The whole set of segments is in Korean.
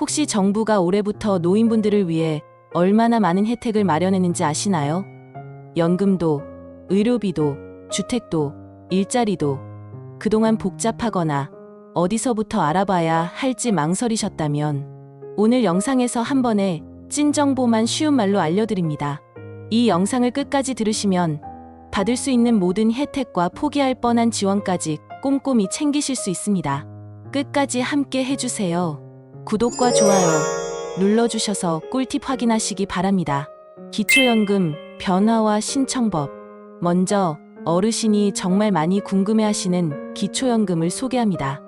혹시 정부가 올해부터 노인분들을 위해 얼마나 많은 혜택을 마련했는지 아시나요? 연금도, 의료비도, 주택도, 일자리도 그동안 복잡하거나 어디서부터 알아봐야 할지 망설이셨다면 오늘 영상에서 한 번에 찐 정보만 쉬운 말로 알려드립니다. 이 영상을 끝까지 들으시면 받을 수 있는 모든 혜택과 포기할 뻔한 지원까지 꼼꼼히 챙기실 수 있습니다. 끝까지 함께 해주세요. 구독과 좋아요 눌러주셔서 꿀팁 확인하시기 바랍니다. 기초연금 변화와 신청법. 먼저 어르신이 정말 많이 궁금해하시는 기초연금을 소개합니다.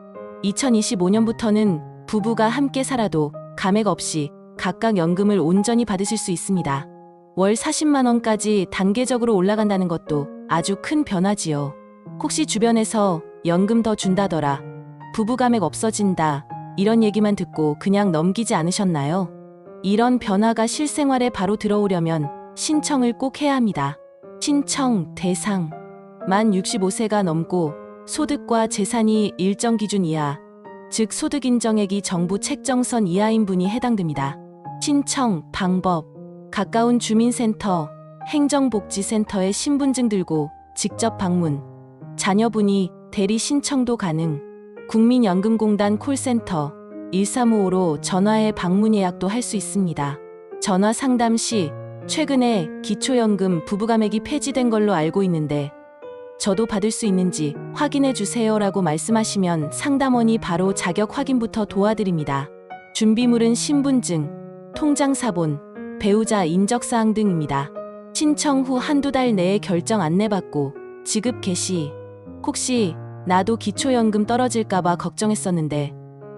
2025년부터는 부부가 함께 살아도 감액 없이 각각 연금을 온전히 받으실 수 있습니다. 월 40만 원까지 단계적으로 올라간다는 것도 아주 큰 변화지요. 혹시 주변에서 연금 더 준다더라, 부부 감액 없어진다, 이런 얘기만 듣고 그냥 넘기지 않으셨나요? 이런 변화가 실생활에 바로 들어오려면 신청을 꼭 해야 합니다. 신청 대상 만 65세가 넘고 소득과 재산이 일정 기준 이하, 즉 소득 인정액이 정부 책정선 이하인 분이 해당됩니다. 신청 방법 가까운 주민센터, 행정복지센터에 신분증 들고 직접 방문, 자녀분이 대리 신청도 가능, 국민연금공단 콜센터 1355로 전화해 방문 예약도 할 수 있습니다. 전화 상담 시 최근에 기초연금 부부감액이 폐지된 걸로 알고 있는데 저도 받을 수 있는지 확인해 주세요 라고 말씀하시면 상담원이 바로 자격 확인부터 도와드립니다. 준비물은 신분증, 통장 사본, 배우자 인적사항 등입니다. 신청 후 한두 달 내에 결정 안내받고 지급 개시. 혹시 나도 기초연금 떨어질까봐 걱정했었는데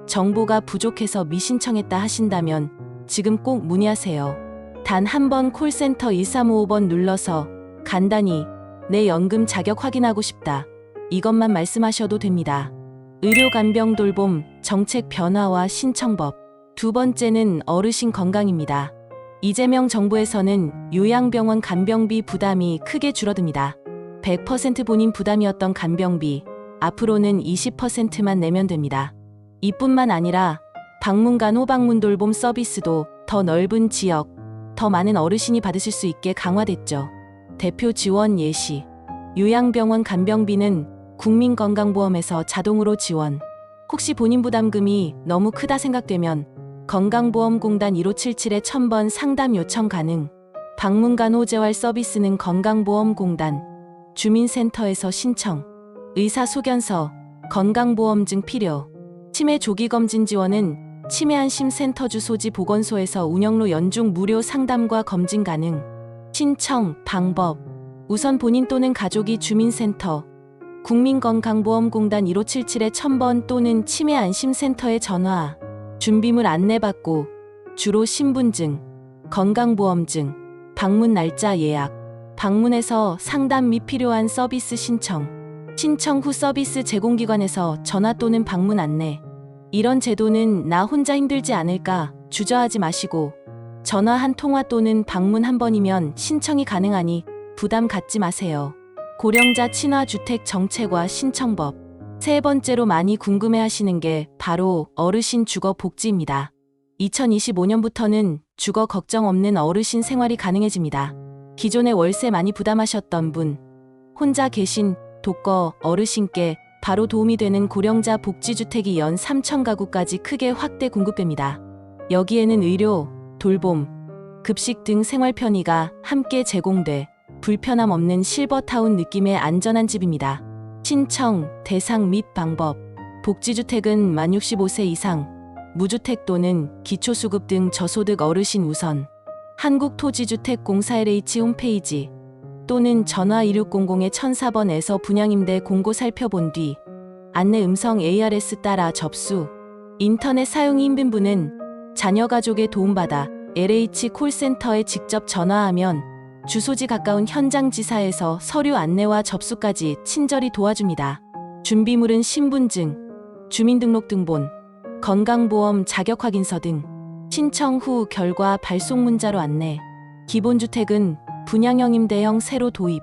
정보가 부족해서 미신청했다 하신다면 지금 꼭 문의하세요. 단 한 번 콜센터 1355번 눌러서 간단히 내 연금 자격 확인하고 싶다. 이것만 말씀하셔도 됩니다. 의료 간병 돌봄 정책 변화와 신청법. 두 번째는 어르신 건강입니다. 이재명 정부에서는 요양병원 간병비 부담이 크게 줄어듭니다. 100% 본인 부담이었던 간병비, 앞으로는 20%만 내면 됩니다. 이뿐만 아니라 방문간 호방문 돌봄 서비스도 더 넓은 지역, 더 많은 어르신이 받으실 수 있게 강화됐죠. 대표 지원 예시. 요양병원 간병비는 국민건강보험에서 자동으로 지원. 혹시 본인 부담금이 너무 크다 생각되면 건강보험공단 1577에 1000번 상담 요청 가능. 방문간 호재활 서비스는 건강보험공단, 주민센터에서 신청. 의사소견서, 건강보험증 필요. 치매 조기검진 지원은 치매안심센터 주소지 보건소에서 운영로 연중 무료 상담과 검진 가능. 신청, 방법. 우선 본인 또는 가족이 주민센터, 국민건강보험공단 1577에 1000번 또는 치매안심센터에 전화. 준비물 안내받고 주로 신분증, 건강보험증, 방문 날짜 예약, 방문해서 상담 및 필요한 서비스 신청, 신청 후 서비스 제공기관에서 전화 또는 방문 안내. 이런 제도는 나 혼자 힘들지 않을까 주저하지 마시고 전화 한 통화 또는 방문 한 번이면 신청이 가능하니 부담 갖지 마세요. 고령자 친화 주택 정책과 신청법. 세 번째로 많이 궁금해 하시는 게 바로 어르신 주거 복지입니다. 2025년부터는 주거 걱정 없는 어르신 생활이 가능해집니다. 기존에 월세 많이 부담하셨던 분, 혼자 계신 독거 어르신께 바로 도움이 되는 고령자 복지주택이 연 3천 가구까지 크게 확대 공급됩니다. 여기에는 의료, 돌봄, 급식 등 생활 편의가 함께 제공돼 불편함 없는 실버타운 느낌의 안전한 집입니다. 신청, 대상 및 방법. 복지주택은 만 65세 이상, 무주택 또는 기초수급 등 저소득 어르신 우선. 한국토지주택공사 LH 홈페이지 또는 전화 2600-1004번에서 분양임대 공고 살펴본 뒤 안내 음성 ARS 따라 접수. 인터넷 사용 힘든 분은 자녀 가족의 도움받아 LH 콜센터에 직접 전화하면 주소지 가까운 현장 지사에서 서류 안내와 접수까지 친절히 도와줍니다. 준비물은 신분증, 주민등록등본, 건강보험 자격확인서 등 신청 후 결과 발송 문자로 안내. 기본주택은 분양형 임대형 새로 도입.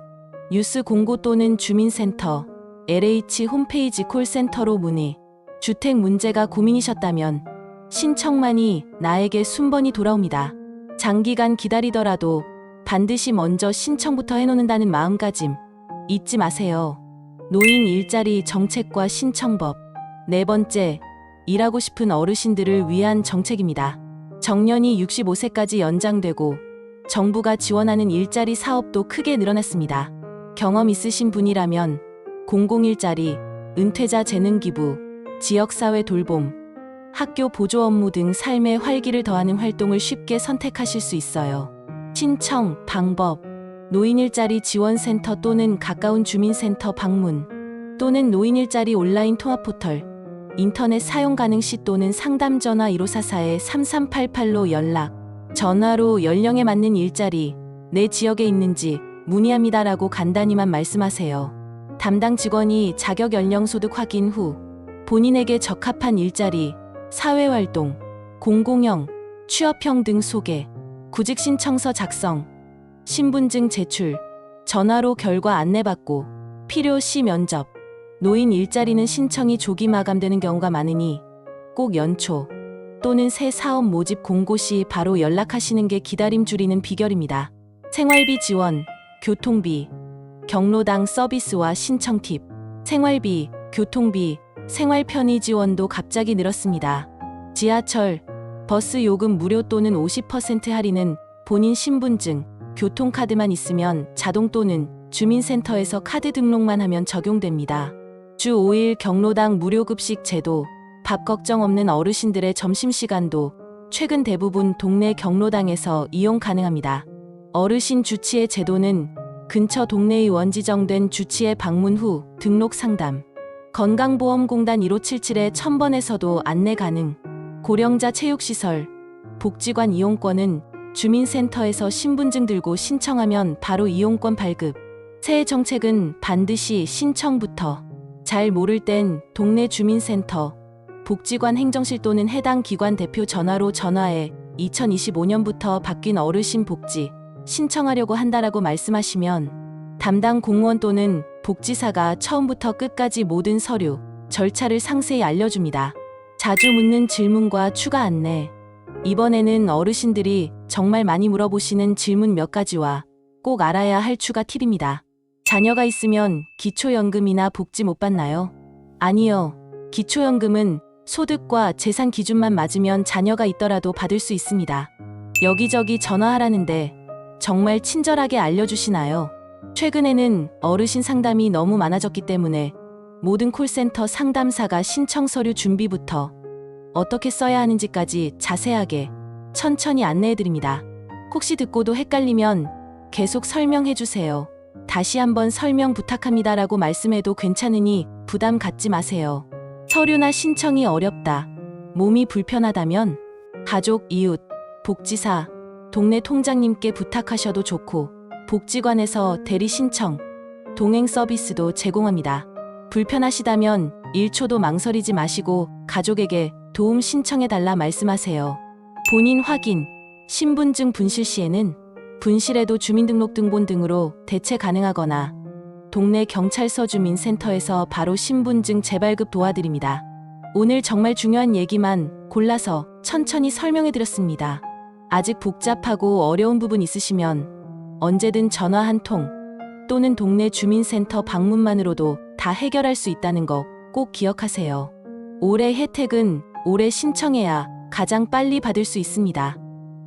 뉴스 공고 또는 주민센터, LH 홈페이지 콜센터로 문의. 주택 문제가 고민이셨다면 신청만이 나에게 순번이 돌아옵니다. 장기간 기다리더라도 반드시 먼저 신청부터 해놓는다는 마음가짐 잊지 마세요. 노인 일자리 정책과 신청법. 네 번째, 일하고 싶은 어르신들을 위한 정책입니다. 정년이 65세까지 연장되고 정부가 지원하는 일자리 사업도 크게 늘어났습니다. 경험 있으신 분이라면 공공일자리, 은퇴자 재능기부, 지역사회 돌봄, 학교 보조 업무 등 삶의 활기를 더하는 활동을 쉽게 선택하실 수 있어요. 신청, 방법, 노인일자리 지원센터 또는 가까운 주민센터 방문, 또는 노인일자리 온라인 통합 포털, 인터넷 사용 가능 시 또는 상담 전화 1544-3388로 연락, 전화로 연령에 맞는 일자리, 내 지역에 있는지 문의합니다라고 간단히만 말씀하세요. 담당 직원이 자격 연령 소득 확인 후 본인에게 적합한 일자리, 사회활동, 공공형, 취업형 등 소개, 구직 신청서 작성, 신분증 제출, 전화로 결과 안내받고 필요시 면접, 노인 일자리는 신청이 조기 마감되는 경우가 많으니 꼭 연초 또는 새 사업 모집 공고 시 바로 연락하시는 게 기다림 줄이는 비결입니다. 생활비 지원, 교통비, 경로당 서비스와 신청 팁, 생활비, 교통비, 생활 편의 지원도 갑자기 늘었습니다. 지하철, 버스 요금 무료 또는 50% 할인은 본인 신분증, 교통카드만 있으면 자동 또는 주민센터에서 카드 등록만 하면 적용됩니다. 주 5일 경로당 무료 급식 제도, 밥 걱정 없는 어르신들의 점심시간도 최근 대부분 동네 경로당에서 이용 가능합니다. 어르신 주치의 제도는 근처 동네의원 지정된 주치의 방문 후 등록 상담, 건강보험공단 1577에 1000번에서도 안내 가능, 고령자 체육시설, 복지관 이용권은 주민센터에서 신분증 들고 신청하면 바로 이용권 발급. 새 정책은 반드시 신청부터. 잘 모를 땐 동네 주민센터, 복지관 행정실 또는 해당 기관 대표 전화로 전화해 2025년부터 바뀐 어르신 복지 신청하려고 한다라고 말씀하시면 담당 공무원 또는 복지사가 처음부터 끝까지 모든 서류, 절차를 상세히 알려줍니다. 자주 묻는 질문과 추가 안내. 이번에는 어르신들이 정말 많이 물어보시는 질문 몇 가지와 꼭 알아야 할 추가 팁입니다. 자녀가 있으면 기초연금이나 복지 못 받나요? 아니요. 기초연금은 소득과 재산 기준만 맞으면 자녀가 있더라도 받을 수 있습니다. 여기저기 전화하라는데 정말 친절하게 알려주시나요? 최근에는 어르신 상담이 너무 많아졌기 때문에 모든 콜센터 상담사가 신청 서류 준비부터 어떻게 써야 하는지까지 자세하게 천천히 안내해드립니다. 혹시 듣고도 헷갈리면 계속 설명해 주세요. 다시 한번 설명 부탁합니다라고 말씀해도 괜찮으니 부담 갖지 마세요. 서류나 신청이 어렵다. 몸이 불편하다면 가족, 이웃, 복지사, 동네 통장님께 부탁하셔도 좋고 복지관에서 대리 신청, 동행 서비스도 제공합니다. 불편하시다면 1초도 망설이지 마시고 가족에게 도움 신청해달라 말씀하세요. 본인 확인, 신분증 분실 시에는 분실에도 주민등록등본 등으로 대체 가능하거나 동네 경찰서 주민센터에서 바로 신분증 재발급 도와드립니다. 오늘 정말 중요한 얘기만 골라서 천천히 설명해드렸습니다. 아직 복잡하고 어려운 부분 있으시면 언제든 전화 한 통 또는 동네 주민센터 방문만으로도 다 해결할 수 있다는 거 꼭 기억하세요. 올해 혜택은 올해 신청해야 가장 빨리 받을 수 있습니다.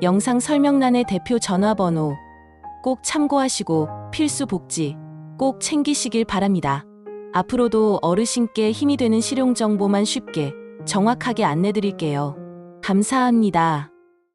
영상 설명란의 대표 전화번호 꼭 참고하시고 필수 복지 꼭 챙기시길 바랍니다. 앞으로도 어르신께 힘이 되는 실용 정보만 쉽게 정확하게 안내드릴게요. 감사합니다.